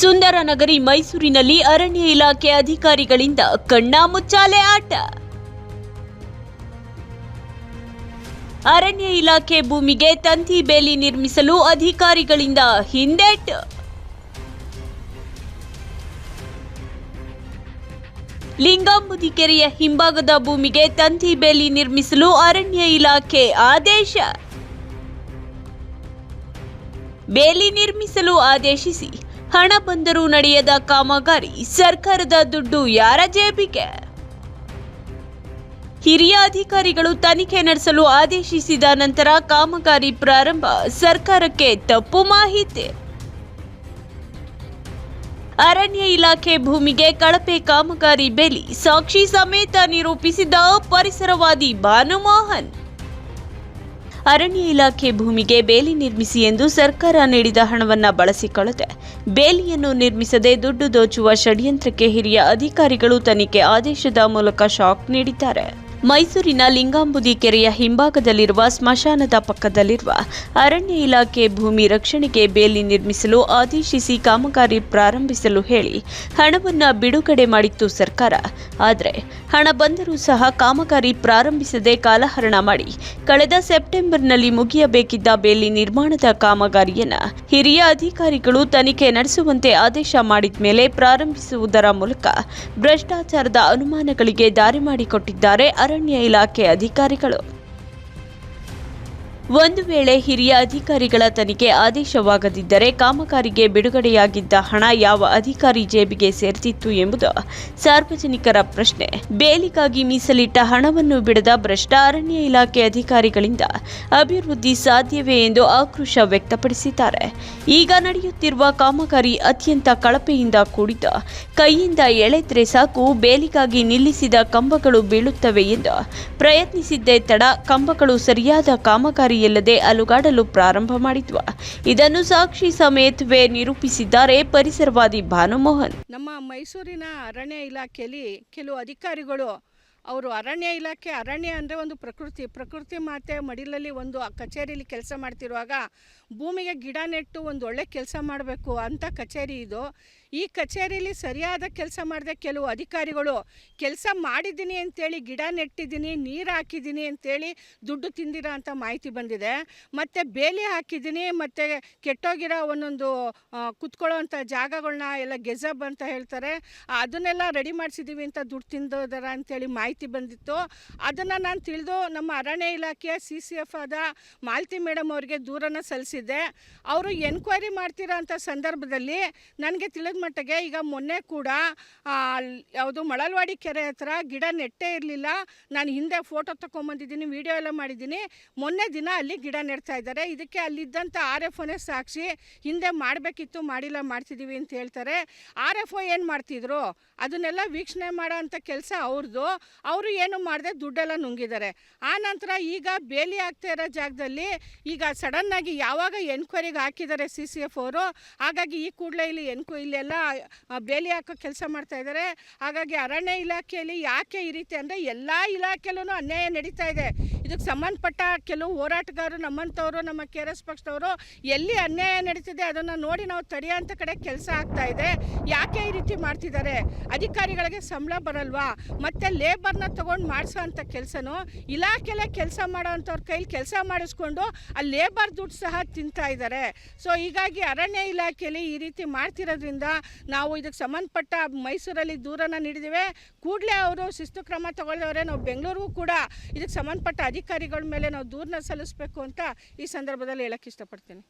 ಸುಂದರ ನಗರಿ ಮೈಸೂರಿನಲ್ಲಿ ಅರಣ್ಯ ಇಲಾಖೆ ಅಧಿಕಾರಿಗಳಿಂದ ಕಣ್ಣಾಮುಚ್ಚಾಲೆ ಆಟ. ಅರಣ್ಯ ಇಲಾಖೆ ಭೂಮಿಗೆ ತಂತಿ ಬೇಲಿ ನಿರ್ಮಿಸಲು ಅಧಿಕಾರಿಗಳಿಂದ ಹಿಂದೆಟ್. ಲಿಂಗಾಂಬುದಿ ಕೆರೆಯ ಹಿಂಭಾಗದ ಭೂಮಿಗೆ ತಂತಿ ಬೇಲಿ ನಿರ್ಮಿಸಲು ಅರಣ್ಯ ಇಲಾಖೆ ಆದೇಶ. ಬೇಲಿ ನಿರ್ಮಿಸಲು ಆದೇಶಿಸಿ ಹಣ ಬಂದರೂ ನಡೆಯದ ಕಾಮಗಾರಿ ಸರ್ಕಾರದ ದುಡ್ಡು ಯಾರ ಜೇಬಿಗೆ? ಹಿರಿಯ ಅಧಿಕಾರಿಗಳು ತನಿಖೆ ನಡೆಸಲು ಆದೇಶಿಸಿದ ನಂತರ ಕಾಮಗಾರಿ ಪ್ರಾರಂಭ ಸರ್ಕಾರಕ್ಕೆ ತಪ್ಪು ಮಾಹಿತಿ. ಅರಣ್ಯ ಇಲಾಖೆ ಭೂಮಿಗೆ ಕಳಪೆ ಕಾಮಗಾರಿ ಬೇಲಿ ಸಾಕ್ಷಿ ಸಮೇತ ನಿರೂಪಿಸಿದ ಪರಿಸರವಾದಿ ಭಾನುಮೋಹನ್. ಅರಣ್ಯ ಇಲಾಖೆ ಭೂಮಿಗೆ ಬೇಲಿ ನಿರ್ಮಿಸಿ ಎಂದು ಸರ್ಕಾರ ನೀಡಿದ ಹಣವನ್ನು ಬಳಸಿಕೊಳ್ಳದೆ ಬೇಲಿಯನ್ನು ನಿರ್ಮಿಸದೆ ದುಡ್ಡು ದೋಚುವ ಷಡ್ಯಂತ್ರಕ್ಕೆ ಹಿರಿಯ ಅಧಿಕಾರಿಗಳು ತನಿಖೆ ಆದೇಶದ ಮೂಲಕ ಶಾಕ್ ನೀಡಿದ್ದಾರೆ. ಮೈಸೂರಿನ ಲಿಂಗಾಂಬುದಿ ಕೆರೆಯ ಹಿಂಭಾಗದಲ್ಲಿರುವ ಸ್ಮಶಾನದ ಪಕ್ಕದಲ್ಲಿರುವ ಅರಣ್ಯ ಇಲಾಖೆ ಭೂಮಿ ರಕ್ಷಣೆಗೆ ಬೇಲಿ ನಿರ್ಮಿಸಲು ಆದೇಶಿಸಿ ಕಾಮಗಾರಿ ಪ್ರಾರಂಭಿಸಲು ಹೇಳಿ ಹಣವನ್ನು ಬಿಡುಗಡೆ ಮಾಡಿತ್ತು ಸರ್ಕಾರ. ಆದರೆ ಹಣ ಬಂದರೂ ಸಹ ಕಾಮಗಾರಿ ಪ್ರಾರಂಭಿಸದೆ ಕಾಲಹರಣ ಮಾಡಿ ಕಳೆದ ಸೆಪ್ಟೆಂಬರ್ನಲ್ಲಿ ಮುಗಿಯಬೇಕಿದ್ದ ಬೇಲಿ ನಿರ್ಮಾಣದ ಕಾಮಗಾರಿಯನ್ನ ಹಿರಿಯ ಅಧಿಕಾರಿಗಳು ತನಿಖೆ ನಡೆಸುವಂತೆ ಆದೇಶ ಮಾಡಿದ ಮೇಲೆ ಪ್ರಾರಂಭಿಸುವುದರ ಮೂಲಕ ಭ್ರಷ್ಟಾಚಾರದ ಅನುಮಾನಗಳಿಗೆ ದಾರಿ ಮಾಡಿಕೊಟ್ಟಿದ್ದಾರೆ ಅರಣ್ಯ ಇಲಾಖೆ ಅಧಿಕಾರಿಗಳು ಒಂದು ವೇಳೆ ಹಿರಿಯ ಅಧಿಕಾರಿಗಳ ತನಿಖೆ ಆದೇಶವಾಗದಿದ್ದರೆ ಕಾಮಗಾರಿಗೆ ಬಿಡುಗಡೆಯಾಗಿದ್ದ ಹಣ ಯಾವ ಅಧಿಕಾರಿ ಜೇಬಿಗೆ ಸೇರ್ತಿತ್ತು ಎಂಬುದು ಸಾರ್ವಜನಿಕರ ಪ್ರಶ್ನೆ. ಬೇಲಿಗಾಗಿ ಮೀಸಲಿಟ್ಟ ಹಣವನ್ನು ಬಿಡದ ಭ್ರಷ್ಟ ಅರಣ್ಯ ಇಲಾಖೆ ಅಧಿಕಾರಿಗಳಿಂದ ಅಭಿವೃದ್ಧಿ ಸಾಧ್ಯವೇ ಎಂದು ಆಕ್ರೋಶ ವ್ಯಕ್ತಪಡಿಸಿದ್ದಾರೆ. ಈಗ ನಡೆಯುತ್ತಿರುವ ಕಾಮಗಾರಿ ಅತ್ಯಂತ ಕಳಪೆಯಿಂದ ಕೂಡಿದ ಕೈಯಿಂದ ಎಳೆದ್ರೆ ಸಾಕು, ಬೇಲಿಗಾಗಿ ನಿಲ್ಲಿಸಿದ ಕಂಬಗಳು ಬೀಳುತ್ತವೆ ಎಂದು ಪ್ರಯತ್ನಿಸಿದ್ದೇ ತಡ, ಕಂಬಗಳು ಸರಿಯಾದ ಕಾಮಗಾರಿಯಿಲ್ಲದೆ ಅಲುಗಾಡಲು ಪ್ರಾರಂಭ ಮಾಡಿದ್ವ. ಇದನ್ನು ಸಾಕ್ಷಿ ಸಮೇತವೇ ನಿರೂಪಿಸಿದ್ದಾರೆ ಪರಿಸರವಾದಿ ಭಾನುಮೋಹನ್. ನಮ್ಮ ಮೈಸೂರಿನ ಅರಣ್ಯ ಇಲಾಖೆಯಲ್ಲಿ ಕೆಲವು ಅಧಿಕಾರಿಗಳು ಅವರು ಅರಣ್ಯ ಇಲಾಖೆ, ಅರಣ್ಯ ಅಂದರೆ ಒಂದು ಪ್ರಕೃತಿ ಪ್ರಕೃತಿ ಮಾತೆ ಮಡಿಲಲ್ಲಿ ಒಂದು ಕಚೇರಿಯಲ್ಲಿ ಕೆಲಸ ಮಾಡ್ತಿರುವಾಗ ಭೂಮಿಗೆ ಗಿಡ ನೆಟ್ಟು ಒಂದು ಒಳ್ಳೆ ಕೆಲಸ ಮಾಡಬೇಕು ಅಂತ ಕಚೇರಿ ಇದು. ಈ ಕಚೇರಿಯಲ್ಲಿ ಸರಿಯಾದ ಕೆಲಸ ಮಾಡದೆ ಕೆಲವು ಅಧಿಕಾರಿಗಳು, ಕೆಲಸ ಮಾಡಿದ್ದೀನಿ ಅಂತೇಳಿ ಗಿಡ ನೆಟ್ಟಿದ್ದೀನಿ, ನೀರು ಹಾಕಿದ್ದೀನಿ ಅಂತೇಳಿ ದುಡ್ಡು ತಿಂದಿರೋ ಅಂತ ಮಾಹಿತಿ ಬಂದಿದೆ. ಮತ್ತು ಬೇಲಿ ಹಾಕಿದ್ದೀನಿ, ಮತ್ತು ಕೆಟ್ಟೋಗಿರೋ ಒಂದೊಂದು ಕುತ್ಕೊಳ್ಳೋ ಅಂಥ ಜಾಗಗಳನ್ನ ಎಲ್ಲ ಗೆಜಬ್ ಅಂತ ಹೇಳ್ತಾರೆ. ಅದನ್ನೆಲ್ಲ ರೆಡಿ ಮಾಡಿಸಿದ್ದೀವಿ ಅಂತ ದುಡ್ಡು ತಿಂದೋದರ ಅಂತೇಳಿ ಮಾಹಿತಿ ಬಂದಿತ್ತು. ಅದನ್ನು ನಾನು ತಿಳಿದು ನಮ್ಮ ಅರಣ್ಯ ಇಲಾಖೆಯ ಸಿ ಸಿ ಎಫ್ ಆದ ಮಾಲತಿ ಮೇಡಮ್ ಅವರಿಗೆ ದೂರನ್ನು ಸಲ್ಲಿಸಿದ್ದೆ. ಅವರು ಎನ್ಕ್ವೈರಿ ಮಾಡ್ತಿರೋ ಅಂಥ ಸಂದರ್ಭದಲ್ಲಿ ನನಗೆ ತಿಳಿದ ಮಟ್ಟಿಗೆ ಈಗ ಮೊನ್ನೆ ಕೂಡ ಯಾವುದು ಮಳಲ್ವಾಡಿ ಕೆರೆ ಹತ್ರ ಗಿಡ ನೆಟ್ಟೇ ಇರಲಿಲ್ಲ. ನಾನು ಹಿಂದೆ ಫೋಟೋ ತಗೊಂಬಂದಿದ್ದೀನಿ ವಿಡಿಯೋ ಎಲ್ಲ ಮಾಡಿದ್ದೀನಿ. ಮೊನ್ನೆ ದಿನ ಅಲ್ಲಿ ಗಿಡ ನೆಡ್ತಾ ಇದ್ದಾರೆ. ಇದಕ್ಕೆ ಅಲ್ಲಿದ್ದಂಥ ಆರ್ ಎಫ್ ಒನೇ ಸಾಕ್ಷಿ, ಹಿಂದೆ ಮಾಡಬೇಕಿತ್ತು, ಮಾಡಿಲ್ಲ ಮಾಡ್ತಿದ್ದೀವಿ ಅಂತ ಹೇಳ್ತಾರೆ. ಆರ್ ಎಫ್ ಒ ಏನು ಮಾಡ್ತಿದ್ರು? ಅದನ್ನೆಲ್ಲ ವೀಕ್ಷಣೆ ಮಾಡೋ ಅಂಥ ಕೆಲಸ ಅವ್ರದ್ದು ಅವರು ಏನು ಮಾಡದೆ ದುಡ್ಡೆಲ್ಲ ನುಂಗಿದ್ದಾರೆ. ಆ ನಂತರ ಈಗ ಬೇಲಿ ಆಗ್ತಾ ಇರೋ ಜಾಗದಲ್ಲಿ ಈಗ ಸಡನ್ನಾಗಿ ಯಾವಾಗ ಎನ್ಕ್ವೈರಿಗೆ ಹಾಕಿದ್ದಾರೆ ಸಿ ಸಿ ಎಫ್ ಅವರು, ಹಾಗಾಗಿ ಈ ಕೂಡಲೇ ಇಲ್ಲಿ ಎನ್ಕ್ವ ಇಲ್ಲೆಲ್ಲ ಆ, ಬೇಲಿ ಹಾಕೋ ಕೆಲಸ ಮಾಡ್ತಾ ಇದ್ದಾರೆ ಹಾಗಾಗಿ ಅರಣ್ಯ ಇಲಾಖೆಯಲ್ಲಿ ಯಾಕೆ ಈ ರೀತಿ ಅಂದರೆ ಎಲ್ಲ ಇಲಾಖೆಯಲ್ಲೂ ಅನ್ಯಾಯ ನಡೀತಾ ಇದೆ. ಇದಕ್ಕೆ ಸಂಬಂಧಪಟ್ಟ ಕೆಲವು ಹೋರಾಟಗಾರರು ನಮ್ಮಂಥವರು ನಮ್ಮ ಕೆ ಆರ್ ಎಸ್ ಪಕ್ಷದವರು ಎಲ್ಲಿ ಅನ್ಯಾಯ ನಡೀತಿದೆ ಅದನ್ನು ನೋಡಿ ನಾವು ತಡೆಯೋಂಥ ಕಡೆ ಕೆಲಸ ಆಗ್ತಾ ಇದೆ. ಯಾಕೆ ಈ ರೀತಿ ಮಾಡ್ತಿದ್ದಾರೆ? ಅಧಿಕಾರಿಗಳಿಗೆ ಸಂಬಳ ಬರಲ್ವಾ? ಮತ್ತು ಲೇಬರ್ನ ತೊಗೊಂಡು ಮಾಡಿಸೋ ಅಂಥ ಕೆಲಸನೂ? ಇಲಾಖೆಲ್ಲ ಕೆಲಸ ಮಾಡೋ ಅಂಥವ್ರ ಕೈಲಿ ಕೆಲಸ ಮಾಡಿಸ್ಕೊಂಡು ಆ ಲೇಬರ್ ದುಡ್ಡು ಸಹ ತಿಂತಾ ಇದ್ದಾರೆ ಸೊ ಹೀಗಾಗಿ ಅರಣ್ಯ ಇಲಾಖೆಯಲ್ಲಿ ಈ ರೀತಿ ಮಾಡ್ತಿರೋದ್ರಿಂದ ನಾವು ಇದಕ್ಕೆ ಸಂಬಂಧಪಟ್ಟ ಮೈಸೂರಲ್ಲಿ ದೂರನ ನೀಡಿದ್ದೇವೆ. ಕೂಡಲೇ ಅವರು ಶಿಸ್ತು ಕ್ರಮ ತಗೊಳ್ಳೋರೆ ನಾವು ಬೆಂಗಳೂರಿಗೂ ಕೂಡ ಇದಕ್ಕೆ ಸಂಬಂಧಪಟ್ಟ ಅಧಿಕಾರಿಗಳ ಮೇಲೆ ನಾವು ದೂರನ್ನ ಸಲ್ಲಿಸಬೇಕು ಅಂತ ಈ ಸಂದರ್ಭದಲ್ಲಿ ಹೇಳಕ್ಕೆ ಇಷ್ಟಪಡ್ತೀನಿ.